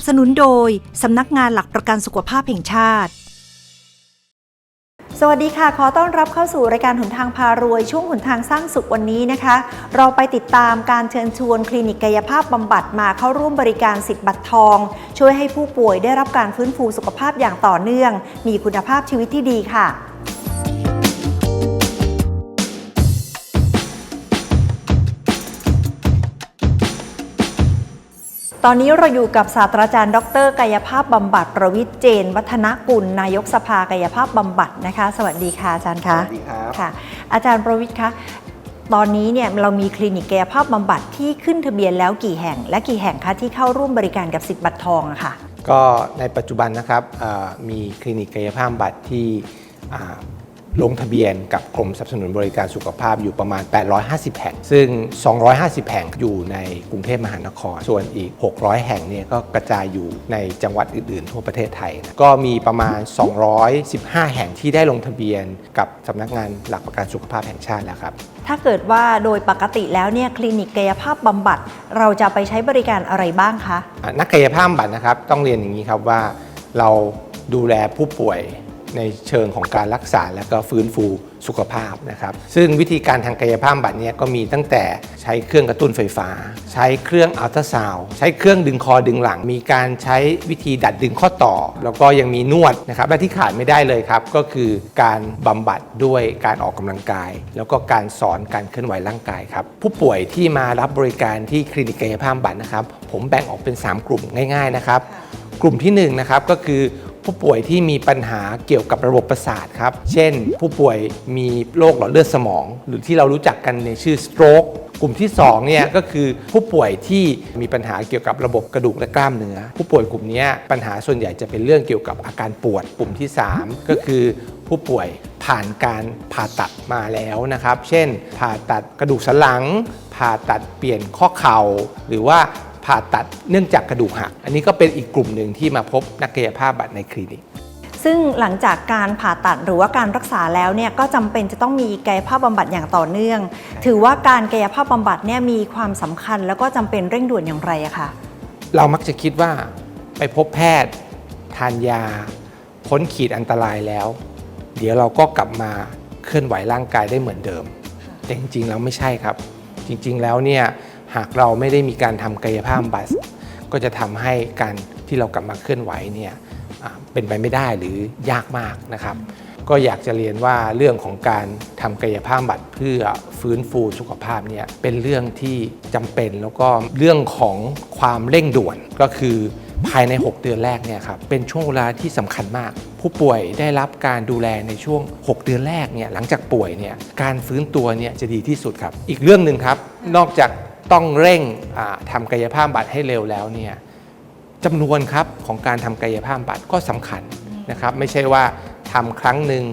บสนุนโดย สำนักงานหลักประกันสุขภาพแห่งชาติ สวัสดีค่ะ ขอต้อนรับเข้าสู่รายการหนทางพารวย ช่วงหนทางสร้างสุขวันนี้นะคะ เราไปติดตามการเชิญชวนคลินิกกายภาพบำบัดมาเข้าร่วมบริการสิทธิ์บัตรทอง ช่วยให้ผู้ป่วยได้รับการฟื้นฟูสุขภาพอย่างต่อเนื่อง มีคุณภาพชีวิตที่ดีค่ะ ตอนนี้เราอยู่กับศาสตราจารย์ ดร กายภาพบำบัดประวิทย์เจน วัฒนกุล นายกสภากายภาพบำบัดนะคะ สวัสดีค่ะอาจารย์คะสวัสดีครับค่ะ อาจารย์ประวิทย์คะตอนนี้เนี่ยเรามีคลินิกกายภาพบำบัดที่ขึ้นทะเบียนแล้วกี่แห่ง และกี่แห่งคะที่เข้าร่วมบริการกับสิทธิ์บัตรทองอะค่ะ ก็ในปัจจุบันนะครับเอ่อมีคลินิกกายภาพบำบัดที่อ่า ลงทะเบียนกับกรมสนับสนุนบริการสุขภาพอยู่ประมาณ 850 แห่ง ซึ่ง 250 แห่งอยู่ในกรุงเทพมหานคร ส่วนอีก 600 แห่งเนี่ยก็กระจายอยู่ในจังหวัดอื่นๆ ทั่วประเทศไทยนะก็มีประมาณ 215 แห่งที่ได้ลงทะเบียนกับสำนักงานหลักประกันสุขภาพแห่งชาติแล้วครับ ถ้าเกิดว่าโดยปกติแล้วเนี่ยคลินิกกายภาพบำบัด เราจะไปใช้บริการอะไรบ้างคะอะนักกายภาพบำบัดนะครับต้องเรียนอย่างนี้ครับว่าเราดูแลผู้ป่วย ในเชิงของการรักษาและก็ฟื้นฟูสุขภาพนะครับ ซึ่งวิธีการทางกายภาพบำบัดเนี่ยก็มีตั้งแต่ใช้เครื่องกระตุ้นไฟฟ้า ใช้เครื่องอัลตราซาวด์ใช้เครื่องดึงคอดึงหลัง มีการใช้วิธีดัดดึงข้อต่อ แล้วก็ยังมีนวดนะครับและที่ขาดไม่ได้เลยครับ ก็คือการบำบัดด้วยการออกกำลังกาย แล้วก็การสอนการเคลื่อนไหวร่างกายครับผู้ป่วยที่มารับบริการที่คลินิกกายภาพบำบัดนะครับ ผมแบ่งออกเป็น 3 กลุ่มง่าย ๆนะครับ กลุ่มที่1นะครับก็คือ ผู้ป่วยที่มีปัญหาเกี่ยวกับระบบประสาทครับ เช่น ผู้ป่วยมีโรคหลอดเลือดสมอง หรือที่เรารู้จักกันในชื่อ stroke กลุ่มที่2เนี่ยก็คือผู้ป่วยที่มีปัญหาเกี่ยวกับระบบกระดูกและกล้ามเนื้อ ผู้ป่วยกลุ่มนี้ปัญหาส่วนใหญ่จะเป็นเรื่องเกี่ยวกับอาการปวด กลุ่มที่ 3 ก็คือผู้ป่วยผ่านการผ่าตัดมาแล้วนะครับ เช่น ผ่าตัดกระดูกสันหลัง ผ่าตัดเปลี่ยนข้อเข่า หรือว่า ผ่าตัดเนื่องจากกระดูกหัก อันนี้ก็เป็นอีกกลุ่มหนึ่งที่มาพบนักกายภาพบำบัดในคลินิกซึ่งหลังจากการผ่าตัดหรือว่าการรักษาแล้วเนี่ยก็จำเป็นจะต้องมีกายภาพบำบัดอย่างต่อเนื่อง ถือว่าการกายภาพบำบัดเนี่ยมีความสำคัญ แล้วก็จำเป็นเร่งด่วนอย่างไรอะคะเรามักจะคิดว่าไปพบแพทย์ ทานยา พ้นขีดอันตรายแล้ว เดี๋ยวเราก็กลับมาเคลื่อนไหวร่างกายได้เหมือนเดิม แต่จริงๆแล้วไม่ใช่ครับ จริงๆแล้วเนี่ย หากเราไม่ได้มีการทำกายภาพบำบัดก็จะทำให้การที่เรากลับมาเคลื่อนไหวเนี่ยเป็นไปไม่ได้หรือยากมากนะครับ ก็อยากจะเรียนว่าเรื่องของการทำกายภาพบำบัดเพื่อฟื้นฟูสุขภาพเนี่ยเป็นเรื่องที่จำเป็นแล้วก็เรื่องของความเร่งด่วนก็คือภายใน 6 เดือนแรกเนี่ยครับเป็นช่วงเวลาที่สำคัญมาก ผู้ป่วยได้รับการดูแลในช่วง 6 เดือนแรกเนี่ยหลังจากป่วยเนี่ยการฟื้นตัวเนี่ยจะดีที่สุดครับ อีกเรื่องหนึ่งครับนอกจาก ต้องเร่งอ่าทำกายภาพบำบัดให้เร็วแล้วเนี่ยจำนวนครับของการทำกายภาพบำบัดก็สำคัญนะครับไม่ใช่ว่าทำครั้งหนึ่ง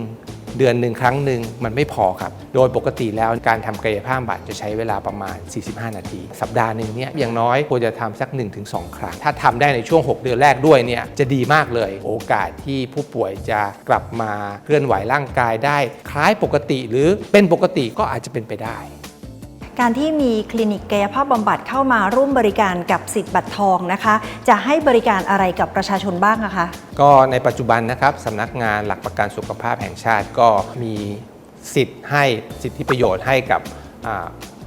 เดือนหนึ่งครั้งหนึ่งมันไม่พอครับ โดยปกติแล้วการทำกายภาพบำบัดจะใช้เวลาประมาณ 45 นาที สัปดาห์หนึ่งเนี่ยอย่างน้อยควรจะทำสัก 1-2 ครั้ง ถ้าทำได้ในช่วง 6 เดือนแรกด้วยเนี่ยจะดีมากเลย โอกาสที่ผู้ป่วยจะกลับมาเคลื่อนไหวร่างกายได้ คล้ายปกติหรือเป็นปกติก็อาจจะเป็นไปได้ การที่มีคลินิกกายภาพบำบัดเข้ามาร่วมบริการกับสิทธิ์บัตรทองนะคะ จะให้บริการอะไรกับประชาชนบ้างะคะ ก็ในปัจจุบันนะครับสำนักงานหลักประกันสุขภาพแห่งชาติก็มีสิทธิ์ให้สิทธิประโยชน์ให้กับ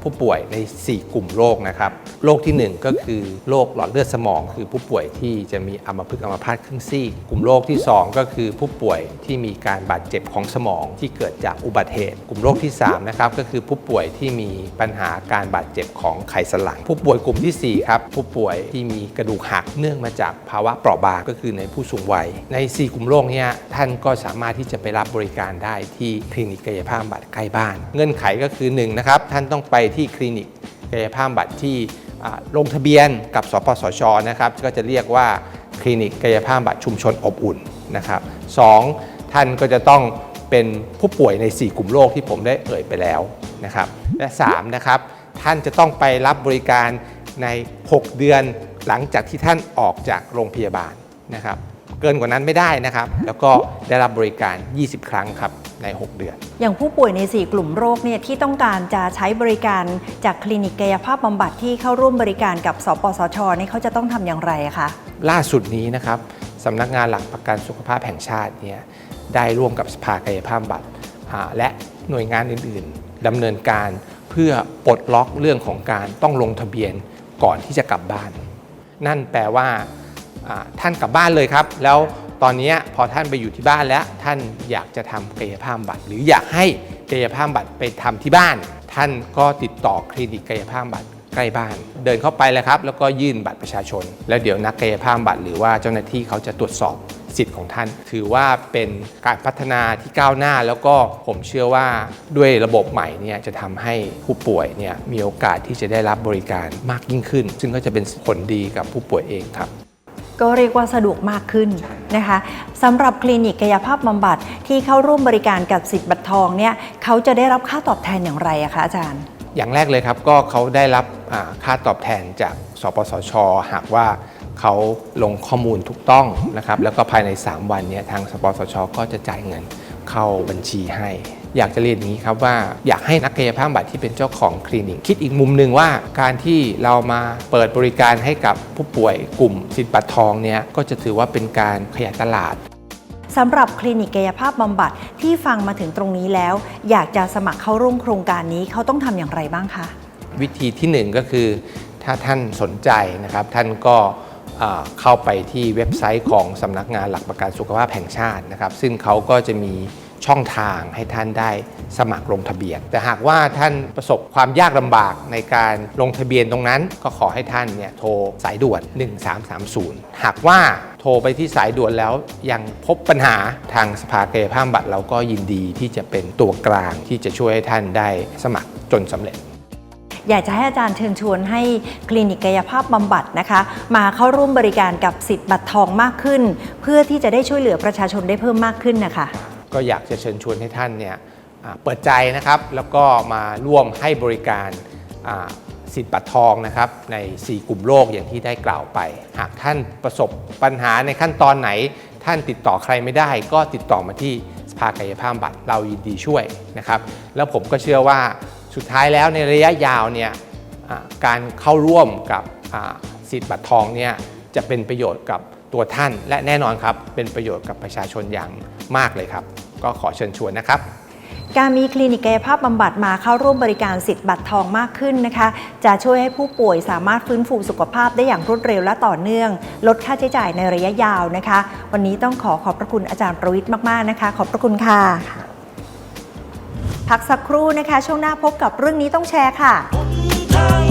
ผู้ป่วยใน 4 กลุ่มโรคนะครับโรคทีหนึ่1 ก็คือโรคหลอดเลือดสมอง คือผู้ป่วยที่จะมีอัมพฤกษ์อัมพาตครึ่งซีกกลุ่มโรคที่ 2 ก็คือผู้ป่วยที่มีการบาดเจ็บของสมองที่เกิดจากอุบัติเหตุ กลุ่มโรคที่3นะครับก็คือผู้ป่วยที่มีปัญหาการบาดเจ็บของไขสันหลัง ผู้ป่วยกลุ่มที่4ครับผู้ป่วยที่มีกระดูกหักเนื่องมาจากภาวะเปราะบางก็คือในผู้สูงวัย ใน 4 กลุ่มโรคเนี้ท่านก็สามารถที่จะไปรับบริการได้ที่คลินิกกายภาพบำบัดใกล้บ้าน เงื่อนไขก็คือ1นะครับท่านต้องไปที่คลินิกกายภาพบำบัดที่ลงทะเบียนกับสปสชนะครับก็จะเรียกว่าคลินิกกายภาพบำบัดชุมชนอบอุ่นนะครับสองท่านก็จะต้องเป็นผู้ป่วยใน 4 กลุ่มโรคที่ผมได้เอ่ยไปแล้วนะครับและ3นะครับท่านจะต้องไปรับบริการใน 6 เดือนหลังจากที่ท่านออกจากโรงพยาบาลนะครับ เกินกว่านั้นไม่ได้นะครับ แล้วก็ได้รับบริการ 20 ครั้งครับใน 6 เดือน อย่างผู้ป่วยใน 4 กลุ่มโรคเนี่ยที่ต้องการจะใช้บริการจากคลินิกกายภาพบำบัดที่เข้าร่วมบริการกับสปสชนี่เขาจะต้องทำอย่างไรอะคะล่าสุดนี้นะครับสำนักงานหลักประกันสุขภาพแห่งชาติเนี่ยได้ร่วมกับสภากายภาพบำบัตรอ่าและหน่วยงานอื่น ๆดำเนินการเพื่อปลดล็อกเรื่องของการต้องลงทะเบียนก่อนที่จะกลับบ้าน นั่นแปลว่าอ่า ท่านกลับบ้านเลยครับ แล้วตอนนี้พอท่านไปอยู่ที่บ้านแล้วท่านอยากจะทำกายภาพบัตร หรืออยากให้กายภาพบัตรไปทำที่บ้าน ท่านก็ติดต่อคลินิกกายภาพบัตรใกล้บ้าน เดินเข้าไปเลยครับ แล้วก็ยื่นบัตรประชาชน แล้วเดี๋ยวนักกายภาพบำบัตรหรือว่าเจ้าหน้าที่เขาจะตรวจสอบสิทธิ์ของท่าน ถือว่าเป็นการพัฒนาที่ก้าวหน้า แล้วก็ผมเชื่อว่าด้วยระบบใหม่เนี่ยจะทำให้ผู้ป่วยเนี่ยมีโอกาสที่จะได้รับบริการมากยิ่งขึ้น ซึ่งก็จะเป็นผลดีกับผู้ป่วยเองครับ ก็เรียกว่าสะดวกมากขึ้นนะคะสำหรับคลินิกกายภาพบำบัดที่เข้าร่วมบริการกับสิทธิ์บัตรทองเนี่ยเขาจะได้รับค่าตอบแทนอย่างไรอะคะอาจารย์ อย่างแรกเลยครับก็เขาได้รับอ่าค่าตอบแทนจากสปสช หากว่าเขาลงข้อมูลถูกต้องนะครับแล้วก็ภายใน 3 วันเนี้ทางสปสช ก็จะจ่ายเงินเข้าบัญชีให้ อยากจะเรียนอย่างนี้ครับว่าอยากให้นักกายภาพบำบัดที่เป็นเจ้าของคลินิก คิดอีกมุมหนึ่งว่าการที่เรามาเปิดบริการให้กับผู้ป่วยกลุ่มสิทธิ์บัตรทองเนี่ยก็จะถือว่าเป็นการขยายตลาดสำหรับคลินิกกายภาพบำบัดที่ฟังมาถึงตรงนี้แล้ว อยากจะสมัครเข้าร่วมโครงการนี้เขาต้องทำอย่างไรบ้างคะวิธีที่หนึ่งก็คือ ถ้าท่านสนใจนะครับ ท่านก็เอ่อเข้าไปที่เว็บไซต์ของสำนักงานหลักประกันสุขภาพแห่งชาตินะครับ ซึ่งเขาก็จะมี ช่องทางให้ท่านได้สมัครลงทะเบียน แต่หากว่าท่านประสบความยากลำบากในการลงทะเบียนตรงนั้น ก็ขอให้ท่านเนี่ยโทรสายด่วน 1330 หากว่าโทรไปที่สายด่วนแล้วยังพบปัญหาทางสภากายภาพบำบัตรเราก็ยินดีที่จะเป็นตัวกลางที่จะช่วยให้ท่านได้สมัครจนสำเร็จอยากจะให้อาจารย์เชิญชวนให้คลินิกกายภาพบำบัดนะคะ มาเข้าร่วมบริการกับสิทธิ์บัตรทองมากขึ้น เพื่อที่จะได้ช่วยเหลือประชาชนได้เพิ่มมากขึ้นนะคะ ก็อยากจะเชิญชวนให้ท่านเนี่ยเปิดใจนะครับ แล้วก็มาร่วมให้บริการสิทธิ์บัตรทองนะครับใน 4 กลุ่มโรคอย่างที่ได้กล่าวไป หากท่านประสบปัญหาในขั้นตอนไหน ท่านติดต่อใครไม่ได้ ก็ติดต่อมาที่สภากายภาพบัตรเรายินดีช่วยนะครับแล้วผมก็เชื่อว่าสุดท้ายแล้วในระยะยาวเนี่ยการเข้าร่วมกับสิทธิ์บัตรทองเนี่ยจะเป็นประโยชน์กับตัวท่านและแน่นอนครับเป็นประโยชน์กับประชาชนอย่างมากเลยครับ ก็ขอเชิญชวนนะครับการมีคลินิกกายภาพบำบัดมาเข้าร่วมบริการสิทธิ์บัตรทองมากขึ้นนะคะ จะช่วยให้ผู้ป่วยสามารถฟื้นฟูสุขภาพได้อย่างรวดเร็วและต่อเนื่อง ลดค่าใช้จ่ายในระยะยาวนะคะ วันนี้ต้องขอขอบพระคุณอาจารย์ประวิทย์มาก ๆ นะคะ ขอบพระคุณค่ะ พักสักครู่นะคะ ช่วงหน้าพบกับเรื่องนี้ต้องแชร์ค่ะ